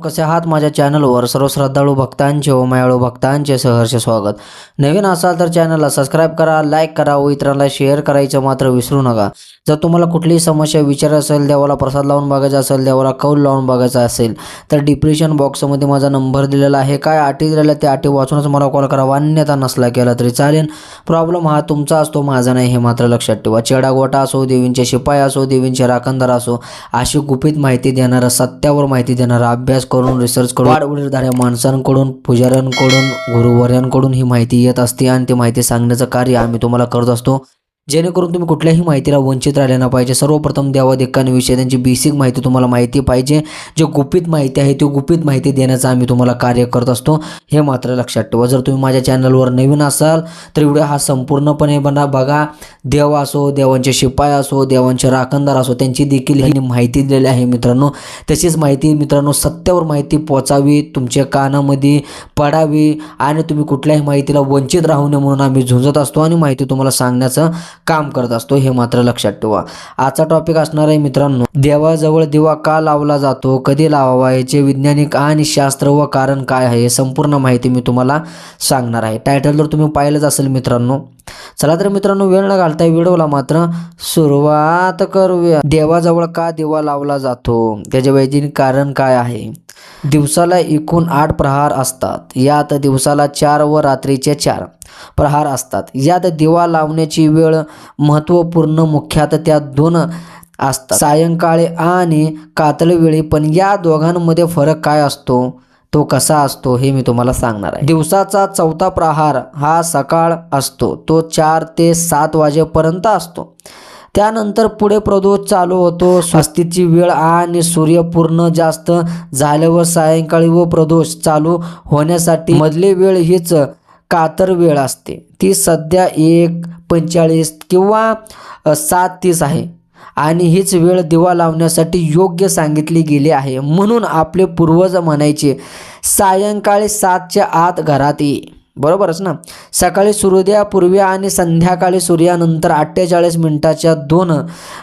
कसे आहात माझ्या चॅनलवर? सर्व श्रद्धाळू भक्तांचे व मायाळू भक्तांचे सहर्ष स्वागत. नवीन असाल तर चॅनलला सबस्क्राईब करा लाईक करा व इतरांना शेअर करायचं मात्र विसरू नका. जर तुम्हाला कुठलीही समस्या विचार असेल देवाला प्रसाद लावून बघायचा असेल देवाला कौल लावून बघायचा असेल तर डिप्रेशन बॉक्समध्ये माझा नंबर दिलेला आहे. काय अटी दिलेल्या त्या अटी वाचूनच मला कॉल करा. अन्यथा नसला केला तरी चालेल. प्रॉब्लेम हा तुमचा असतो माझा नाही हे मात्र लक्षात ठेवा. चेडा गोटा असो देवींचे शिपाई असो देवींचे राखणदार असो अशी गुपित माहिती देणारा सत्यावर माहिती देणारा अभ्यास करून रिसर्च करून वाढवडीलधाऱ्या माणसांकडून पुजाऱ्यांकडून गुरुवर्यांकडून ही माहिती येत असते आणि ती माहिती सांगण्याचं कार्य आम्ही तुम्हाला करत असतो. जेणेकरून तुम्ही कुठल्याही माहितीला वंचित राहिले पाहिजे. सर्वप्रथम देवादेकांविषयी त्यांची बेसिक माहिती तुम्हाला माहिती पाहिजे. जे गुपित माहिती आहे ती गुपित माहिती देण्याचं आम्ही तुम्हाला कार्य करत असतो. हे मात्र लक्षात ठेवा. जर तुम्ही माझ्या चॅनलवर नवीन असाल तर व्हिडिओ हा संपूर्णपणे बना बघा. देव असो देवांचे शिपाई असो देवांचे राखणदार असो त्यांची देखील ही माहिती दिलेली आहे मित्रांनो. तशीच माहिती मित्रांनो सत्यावर माहिती पोचावी तुमच्या कानामध्ये पडावी आणि तुम्ही कुठल्याही माहितीला वंचित राहू नये म्हणून आम्ही झुंजत असतो आणि माहिती तुम्हाला सांगण्याचं काम करत असतो हे मात्र लक्षात ठेवा. आजचा टॉपिक असणार आहे मित्रांनो देवाजवळ दिवा का लावला जातो कधी लावावा याचे वैज्ञानिक आणि शास्त्र व कारण काय आहे संपूर्ण माहिती मी तुम्हाला सांगणार आहे. टायटल जर तुम्ही पाहिलंच असेल मित्रांनो चला तर मित्रांनो वेळ न घालता व्हिडिओला मात्र सुरुवात करूया. देवाजवळ का दिवा लावला जातो त्याचे वैज्ञानिक कारण काय आहे? दिवसाला एकूण आठ प्रहार असतात यात दिवसाला चार व रात्रीचे चार. प्रहार असतात. यात दिवा लावण्याची वेळ महत्त्वपूर्ण मुख्यात त्या दोन असतात. सायंकाळी आणि कातळवेळी पण या दोघांमध्ये फरक काय असतो? तो कसा असतो हे मी तुम्हाला सांगणार आहे. दिवसाचा चौथा प्रहार हा सकाळ असतो. तो चार ते सात वाजेपर्यंत असतो. त्यानंतर पुढे प्रदोष चालू होतो. स्वस्तीची वेळ आणि सूर्य पूर्ण जास्त झाल्यावर सायंकाळी व प्रदोष चालू होण्यासाठी मधली वेळ हीच कातर वेळ असते. ती सध्या एक पंचेचाळीस किंवा सात तीस आहे. आणि हीच वेळ दिवा लावण्यासाठी योग्य सांगितली गेली आहे. म्हणून आपले पूर्वज म्हणायचे सायंकाळी सातच्या आत घरात ये. बरोबरच ना? सकाळी सूर्योदयापूर्वी आणि संध्याकाळी सूर्यानंतर अठ्ठेचाळीस मिनिटाच्या दोन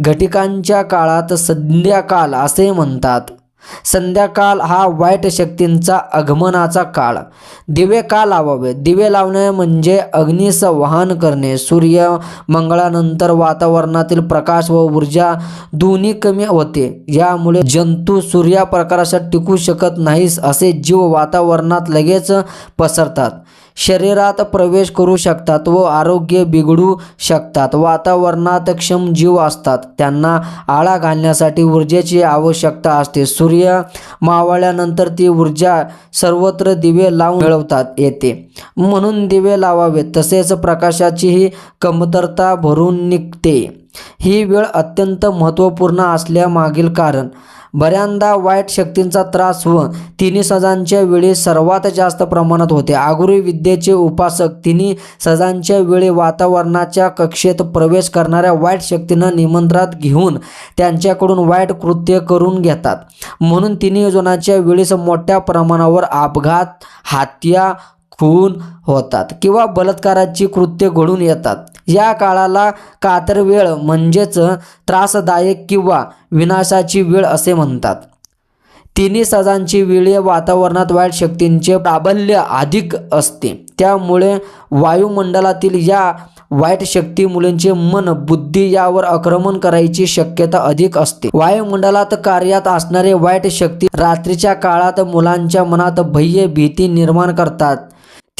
घटिकांच्या काळात संध्याकाळ असे म्हणतात. संध्याकाळ हा वाईट शक्तींचा आगमनाचा काळ. दिवे का लावावे? दिवे लावणे म्हणजे अग्नीचं वाहन करणे. सूर्य मंगळानंतर वातावरणातील प्रकाश व ऊर्जा दोन्ही कमी होते. यामुळे जंतू सूर्याप्रकाशात टिकू शकत नाहीस असे जीव वातावरणात लगेच पसरतात. शरीरात प्रवेश करू शकतात व आरोग्य बिघडू शकतात. वातावरणात क्षम जीव असतात. त्यांना आळा घालण्यासाठी ऊर्जेची आवश्यकता असते. सूर्य मावळल्यानंतर ती ऊर्जा सर्वत्र दिवे लावून मिळवतात येते. म्हणून दिवे लावावेत. तसेच प्रकाशाचीही कमतरता भरून निघते. ही वेळ अत्यंत महत्त्वपूर्ण असल्यामागील कारण. बऱ्यांदा वाईट शक्तींचा त्रास व तिन्ही सजांच्या वेळी सर्वात जास्त प्रमाणात होते. आगुरी विद्येचे उपासक तिन्ही सजांच्या वेळी वातावरणाच्या कक्षेत प्रवेश करणाऱ्या वाईट शक्तींना निमंत्रणात घेऊन त्यांच्याकडून वाईट कृत्य करून घेतात. म्हणून तिन्ही जोनाच्या वेळीस मोठ्या प्रमाणावर अपघात हत्या खून होतात किंवा बलात्काराची कृत्य घडून येतात. या काळाला कातर वेळ म्हणजेच त्रासदायक किंवा विनाशाची वेळ असे म्हणतात. तिन्ही सजांची वेळी वातावरणात वाईट शक्तींचे प्राबल्य अधिक असते. त्यामुळे वायुमंडलातील या वाईट शक्ती मुलींचे मन बुद्धी यावर आक्रमण करायची शक्यता अधिक असते. वायुमंडलात कार्यात असणारे वाईट शक्ती रात्रीच्या काळात मुलांच्या मनात भय्य भीती निर्माण करतात.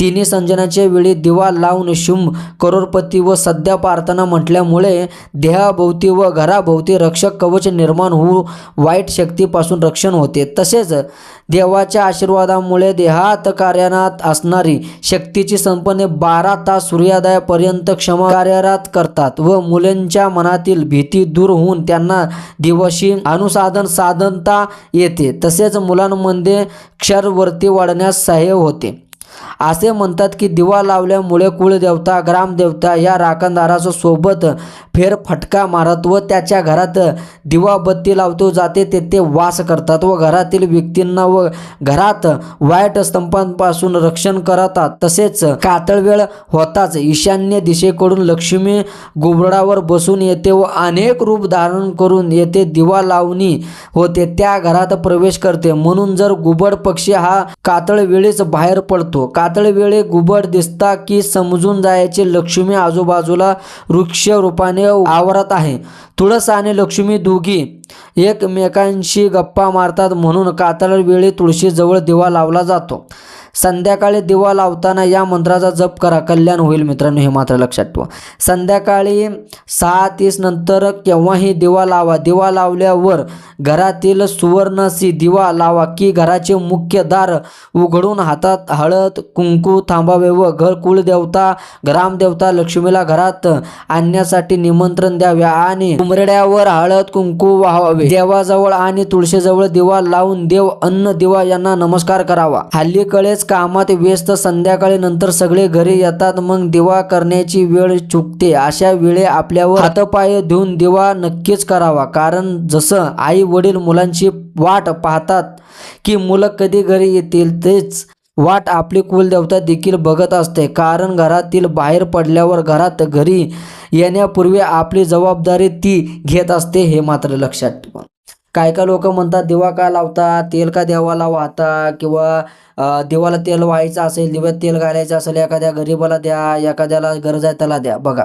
तिन्ही संजनाच्या वेळी दिवा लावून शुंभ करोडपती व सध्या प्रार्थना म्हटल्यामुळे देहाभोवती व घराभोवती रक्षक कवच निर्माण होऊ वाईट शक्तीपासून रक्षण होते. तसेच देवाच्या आशीर्वादामुळे देहात कार्यानात असणारी शक्तीची संपन्ने बारा तास सूर्योदयापर्यंत क्षमा कार्यरत करतात व मुलांच्या मनातील भीती दूर होऊन त्यांना दिवशी अनुसाधन साधनता येते. तसेच मुलांमध्ये क्षरवर्ती वाढण्यास सहाय्य होते. असे म्हणतात की दिवा लावल्यामुळे कुळदेवता ग्रामदेवता या राखणदाराचं सोबत फेर फटका मारत व त्याच्या घरात दिवा बत्ती लावतो जाते तेथे वास करतात व घरातील व्यक्तींना व घरात वाईट स्तंभांपासून रक्षण करतात. तसेच कातळवेळ होताच ईशान्य दिशेकडून लक्ष्मी गुबडावर बसून येते व अनेक रूप धारण करून येथे दिवा लावणी होते त्या घरात प्रवेश करते. म्हणून जर गुबड पक्षी हा कातळ बाहेर पडतो होतो कातळवेळे गुबड दिसता की समजून जायचे लक्ष्मी आजूबाजूला वृक्ष रूपाने आवरत आहे. तुळस आणि लक्ष्मी दोघी एकमेकांशी गप्पा मारतात म्हणून कातळवेळी तुळशीजवळ दिवा लावला जातो. संध्याकाळी दिवा लावताना या मंत्राचा जप करा. कल्याण होईल मित्रांनो हे मात्र लक्षात ठेवा. संध्याकाळी सहा तीस नंतर केव्हाही दिवा लावा. दिवा लावल्यावर घरातील सुवर्णसी दिवा लावा की घराचे मुख्य दार उघडून हातात हळद कुंकू थांबावे व घर कुलदेवता ग्रामदेवता लक्ष्मीला घरात आणण्यासाठी निमंत्रण द्यावे आणि उमरड्यावर हळद कुंकू वाहावे. देवाजवळ आणि तुळशीजवळ दिवा लावून देव अन्न दिवा यांना नमस्कार करावा. हल्लीकडेच कामात व्यस्त संध्याकाळी नंतर सगळे घरी येतात मग दिवा करण्याची वेळ चुकते. अशा वेळे आपल्यावर हातपाय धुवून दिवा नक्कीच करावा. कारण जसं आई वडील मुलांची वाट पाहतात की मुलं कधी घरी येतील तेच वाट आपली कुलदेवता देखील बघत असते. कारण घरातील बाहेर पडल्यावर घरात घरी येण्यापूर्वी आपली जबाबदारी ती घेत असते हे मात्र लक्षात ठेवा. काय काय लोक म्हणतात दिवा का लावता तेल का देवाला वाहता किंवा दिवाला देवाला तेल व्हायचं असेल दिव्यात तेल घालायचं असेल एखाद्या गरीबाला द्या एखाद्याला गरज आहे त्याला द्या. बघा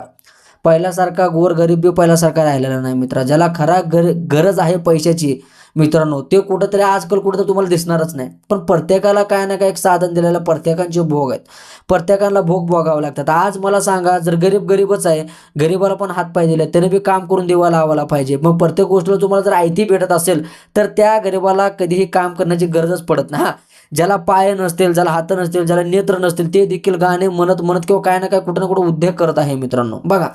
पहिल्यासारखा गोर गरिबी पहिल्यासारखा राहिलेला नाही मित्रा. ज्याला खरा गर गरज आहे पैशाची मित्रांनो ते कुठंतरी आजकाल कुठं तुम्हाला दिसणारच नाही. पण प्रत्येकाला काय ना काय एक साधन दिलेलं प्रत्येकांचे भोग आहेत. प्रत्येकाला भोग भोगावं लागतात. आज मला सांगा जर गरीब गरीबच आहे गरीबाला पण हात पाय दिले त्याने बी काम करून देवा लावायला पाहिजे. मग प्रत्येक गोष्टीला तुम्हाला जर आयती भेटत असेल तर त्या गरीबाला कधीही काम करण्याची गरजच पडत नाही. हा ज्याला पाय नसतील ज्याला हात नसतील ज्याला नेत्र नसतील ते देखील गाणे म्हणत म्हणत किंवा काय ना काय कुठं ना कुठं उद्योग करत आहे मित्रांनो. बघा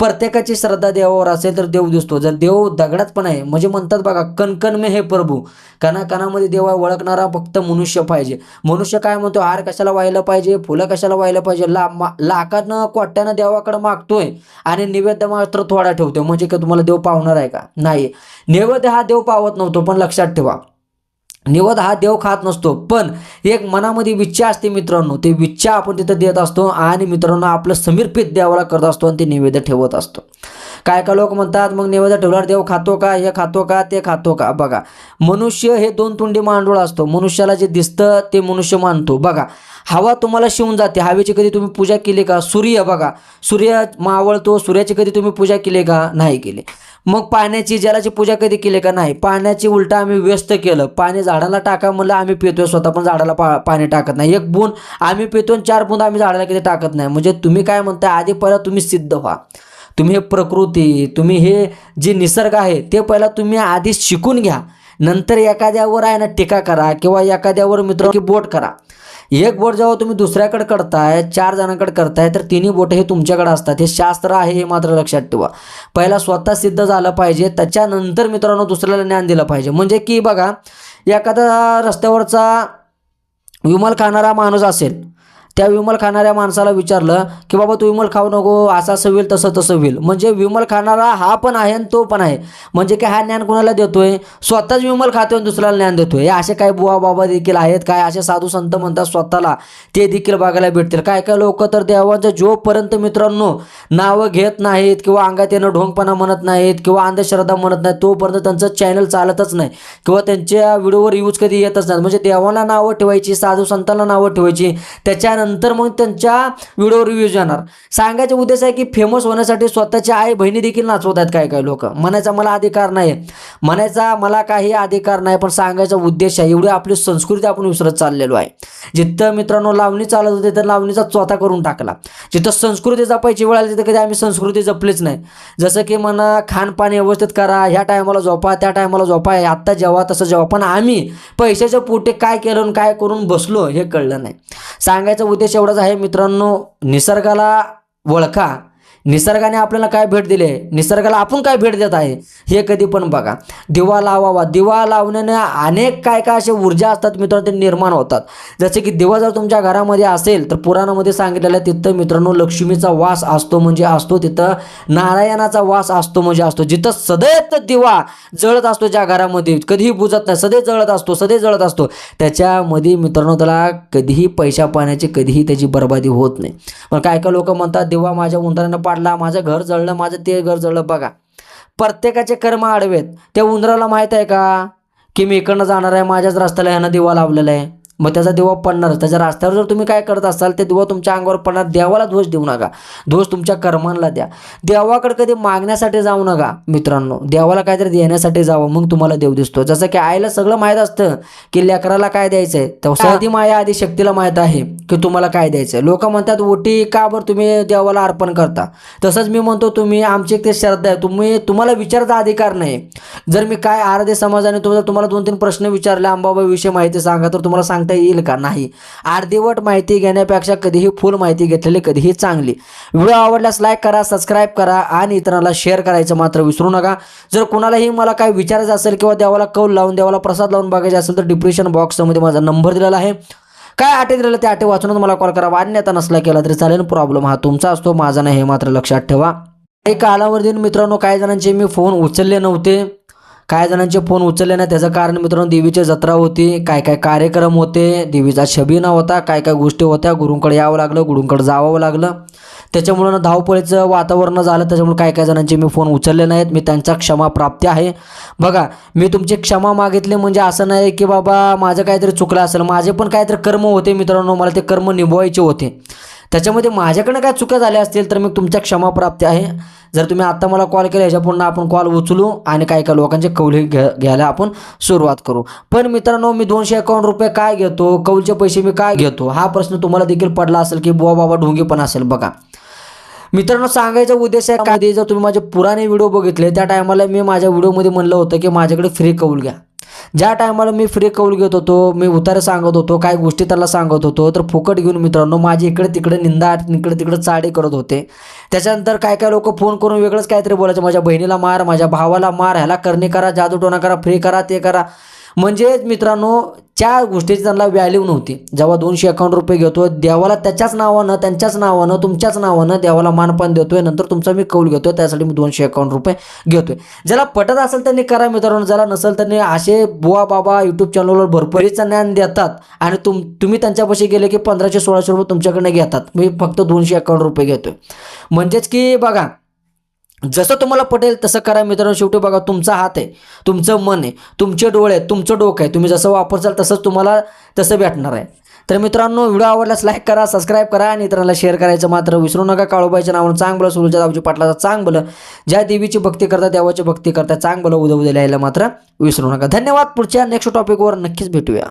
प्रत्येकाची श्रद्धा देवावर असेल तर देव दिसतो. जर देव दगडात पण आहे म्हणजे म्हणतात बघा कणकण मे हे प्रभू. कणा कणामध्ये देवा ओळखणारा फक्त मनुष्य पाहिजे. मनुष्य काय म्हणतो? हार कशाला व्हायला पाहिजे? फुलं कशाला व्हायला पाहिजे? ला मा लाखानं कोट्यानं देवाकडे मागतोय आणि निवेद्य मात्र थोडा ठेवतोय. म्हणजे का तुम्हाला देव पावणार आहे का? नाही. नैवेद्य हा देव पावत नव्हतो पण लक्षात ठेवा. निवद हा देव खात नसतो पण एक मनामध्ये विच्छा असते मित्रांनो. ते विच्छा आपण तिथं देत असतो आणि मित्रांनो आपलं समीर्पित देवाला करत असतो आणि ते निवेदन ठेवत असतो. काय काय लोक म्हणतात मग नैवेद्य ठेवल्यावर देव खातो का? हे खातो का? ते खातो का? बघा मनुष्य हे दोन तुंडी मांडूळ असतो. मनुष्याला जे दिसतं ते मनुष्य मानतो. बघा हवा तुम्हाला शिवून जाते. हवेची कधी तुम्ही पूजा केली का? सूर्य बघा सूर्य मावळतो सूर्याची कधी तुम्ही पूजा केली का? नाही केली. मग पाण्याची जलाची पूजा कधी केली का? नाही. पाण्याची उलटा आम्ही व्यस्त केलं. पाणी झाडाला टाका म्हणलं आम्ही पितोय स्वतः पण झाडाला पा पाणी टाकत नाही. एक बून आम्ही पितो आणि चार बूंद आम्ही झाडाला कधी टाकत नाही. म्हणजे तुम्ही काय म्हणताय? आधी पहिला तुम्ही सिद्ध व्हा. तुम्ही हे प्रकृती तुम्ही हे जे निसर्ग आहे ते पहिला तुम्ही आधी शिकून घ्या. नंतर एखाद्यावर आहे ना टीका करा किंवा एखाद्यावर मित्र की बोट करा. एक बोट जेव्हा तुम्ही दुसऱ्याकडे करताय चार जणांकडे करताय तर तिन्ही बोट हे तुमच्याकडे असतात. हे शास्त्र आहे हे मात्र लक्षात ठेवा. पहिला स्वतः सिद्ध झालं पाहिजे त्याच्यानंतर मित्रांनो दुसऱ्याला ज्ञान दिलं पाहिजे. म्हणजे की बघा एखादा रस्त्यावरचा विमल खाणारा माणूस असेल त्या विमल खाणाऱ्या माणसाला विचारलं की बाबा तू विमल खाऊ नको असं असं होईल तसं तसं होईल. म्हणजे विमल खाणारा हा पण आहे आणि तो पण आहे. म्हणजे काय हा ज्ञान कोणाला देतोय? स्वतःच विमल खातोय आणि दुसऱ्याला ज्ञान देतोय. हे असे काही बुवा बाबा देखील आहेत काय असे साधू संत म्हणतात स्वतःला ते देखील बघायला भेटतील. काय काय लोक तर देवांच्या जोपर्यंत मित्रांनो नावं घेत नाहीत किंवा अंगात येणं ढोंगपणा म्हणत नाहीत किंवा अंधश्रद्धा म्हणत नाही तोपर्यंत त्यांचं चॅनल चालतच नाही किंवा त्यांच्या व्हिडिओवर यूज कधी येतच नाही म्हणजे देवाला नावं ठेवायची साधू संतांना नावं ठेवायची त्याच्यानंतर मग त्यांच्या व्हिडिओवर रिव्ह्यूज येणार. सांगायचा उद्देश आहे की फेमस होण्यासाठी स्वतःची आई बहिणी देखील नाचवत आहेत काय काय लोक. म्हणायचा मला अधिकार नाही म्हणायचा मला काही अधिकार नाही पण सांगायचा उद्देश आहे एवढी आपली संस्कृती आपण विसरत चाललेलो आहे. जिथं मित्रांनो लावणी चालत होते तर लावणीचा चोथा करून टाकला. जिथं संस्कृती जपायची वेळ आली तिथं कधी आम्ही संस्कृती जपलीच नाही. जसं की म्हणा खानपान व्यवस्थित करा ह्या टायमाला झोपा त्या टायमाला झोपा आत्ता जेव्हा तसं जेव्हा. पण आम्ही पैशाच्या पोटे काय केलं आणि काय करून बसलो हे कळलं नाही. सांगायचं उद्देश एवढाच आहे मित्रांनो निसर्गाला ओळखा निसर्गाने आपल्याला काय भेट दिली आहे? निसर्गाला आपण काय भेट देत आहे? हे कधी पण बघा. दिवा लावावा. दिवा लावण्याने अनेक काय काय असे ऊर्जा असतात मित्रांनो ते निर्माण होतात. जसे की दिवा जर तुमच्या घरामध्ये असेल तर पुराणामध्ये सांगितलेलं आहे तिथं मित्रांनो लक्ष्मीचा वास असतो म्हणजे असतो. तिथं नारायणाचा वास असतो म्हणजे असतो. जिथं सदैव दिवा जळत असतो ज्या घरामध्ये कधीही बुजत नाही. सदैव जळत असतो सदैव जळत असतो. त्याच्यामध्ये मित्रांनो त्याला कधीही पैशा पाण्याची कधीही त्याची बर्बादी होत नाही. पण काय काय लोक म्हणतात दिवा माझ्या उंदरानं पाडला माझं घर जळलं माझं ते घर जळलं. बघा प्रत्येकाचे कर्म आडवेत. त्या उंदराला माहीत आहे का? की मी इकडनं जाणार आहे माझ्याच रस्त्याला ह्यानं दिवा लावलेला आहे. मग त्याचा दिवा पडणार त्याच्या रस्त्यावर जर तुम्ही काय करत असाल ते दिवा तुमच्या अंगावर पडणार. देवाला दोष देऊ नका. दोष तुमच्या कर्मांना द्या. देवाकडे कधी मागण्यासाठी जाऊ नका मित्रांनो. देवाला काहीतरी देण्यासाठी जावं मग तुम्हाला देव दिसतो. जसं की आईला सगळं माहीत असतं की लेकराला काय द्यायचं आहे तसं आधी माया आधी शक्तीला माहीत आहे की तुम्हाला काय द्यायचं आहे लोक म्हणतात ओटी का बरं तुम्ही देवाला अर्पण करता? तसंच मी म्हणतो तुम्ही आमची एक ते श्रद्धा आहे. तुम्ही तुम्हाला विचारायचा अधिकार नाही. जर मी काय आराध्य समाजाने तुम्हाला तुम्हाला दोन तीन प्रश्न विचारले अंबाबाईविषयी माहिती सांगा तर तुम्हाला सांगता येईल का नाही? अर्धीवट माहिती घेण्यापेक्षा कधीही फुल माहिती घेतलेली कधीही चांगली. व्हिडिओ आवडल्यास लाईक करा सबस्क्राईब करा आणि इतरांना शेअर करायचं मात्र विसरू नका. जर कोणालाही मला काय विचारायचं असेल किंवा देवाला कौल लावून देवाला प्रसाद लावून बघायचे असेल तर डिप्रेशन बॉक्समध्ये माझा नंबर दिलेला आहे. काय आटे दिलेलं ते आटे वाचूनच मला कॉल करा. अन्यथा नसला केला तरी चालेल. प्रॉब्लेम हा तुमचा असतो. माझा नाही हे मात्र लक्षात ठेवा. काही कालावधी मित्रांनो काही जणांचे मी फोन उचलले नव्हते. काही जणांचे फोन उचलले नाही. त्याचं कारण मित्रांनो देवीची जत्रा होती. काय काय कार्यक्रम होते. देवीचा छबिना होता काय काय गोष्टी होत्या. गुरुंकडे यावं लागलं गुरुंकडे जावं लागलं. त्याच्यामुळं ना धावपळीचं वातावरण झालं. त्याच्यामुळे काय काय जणांचे मी फोन उचलले नाहीत. मी त्यांचा क्षमा प्राप्ती आहे. बघा मी तुमची क्षमा मागितली म्हणजे असं नाही की बाबा माझं काहीतरी चुकलं असेल. माझे पण काहीतरी कर्म होते मित्रांनो. मला ते कर्म निभवायचे होते. त्याच्यामध्ये माझ्याकडनं काय चुका झाल्या असतील तर मी तुमच्या क्षमाप्राप्ती आहे. जर तुम्ही आत्ता मला कॉल केला याच्या पुन्हा आपण कॉल उचलू आणि काही काही लोकांचे कौल घ्या घ्यायला आपण सुरुवात करू. पण मित्रांनो मी दोनशे एकावन्न रुपये काय घेतो? कौलचे पैसे मी काय घेतो? हा प्रश्न तुम्हाला देखील पडला असेल की बुवा बाबा ढोंगी पण असेल बघा. मित्रांनो सांगायचा उद्देश आहे काय जर तुम्ही माझे पुराणे व्हिडिओ बघितले त्या टायमाला मी माझ्या व्हिडिओमध्ये म्हणलं होतं की माझ्याकडे फ्री कौल घ्या. ज्या टायमाला मी फ्री कौल घेत होतो मी उतारे सांगत होतो काय गोष्टी त्याला सांगत होतो तर फुकट घेऊन मित्रांनो माझी इकडे तिकडे निंदा इकडे तिकडे चाडे करत होते. त्याच्यानंतर काय काय लोक फोन करून वेगळंच काहीतरी बोलायचं माझ्या बहिणीला मार माझ्या भावाला मार ह्याला करणे करा जादूटोणा करा फ्री करा ते करा. म्हणजेच मित्रांनो त्या गोष्टीची त्यांना व्हॅल्यू नव्हती. जेव्हा दोनशे अकाउंट रुपये घेतो देवाला त्याच्याच नावानं त्यांच्याच नावानं तुमच्याच नावानं देवाला मानपान देतोय नंतर तुमचा मी कौल घेतोय त्यासाठी मी दोनशे अकाउंट रुपये घेतोय. ज्याला पटत असेल त्यांनी करा मित्रांनो ज्याला नसेल त्यांनी असे बुवा बाबा यूट्यूब चॅनलवर भरभरीचं ज्ञान देतात आणि तुम तुम्ही त्यांच्यापाशी गेले की पंधराशे सोळाशे रुपये तुमच्याकडनं घेतात. मी फक्त दोनशे अकाउंट रुपये घेतोय. म्हणजेच की बघा जसं तुम्हाला पटेल तसं करा मित्रांनो. शेवटी बघा तुमचा हात आहे तुमचं मन आहे तुमचे डोळे आहेत तुमचं डोकं आहे. तुम्ही जसं वापरचाल तसंच तुम्हाला तसं भेटणार आहे. तर मित्रांनो व्हिडिओ आवडल्यास लाईक करा सबस्क्राईब करा आणि इतरांना शेअर करायचं मात्र विसरू नका. काळोबाईच्या नावानं चांग बोला सुरुच्या दावजी पाटलाचा चांग बोलं ज्या देवीची भक्ती करता देवाची भक्ती करता चांग बोला उद्या उद्या लिहायला मात्र विसरू नका. धन्यवाद. पुढच्या नेक्स्ट टॉपिकवर नक्कीच भेटूया.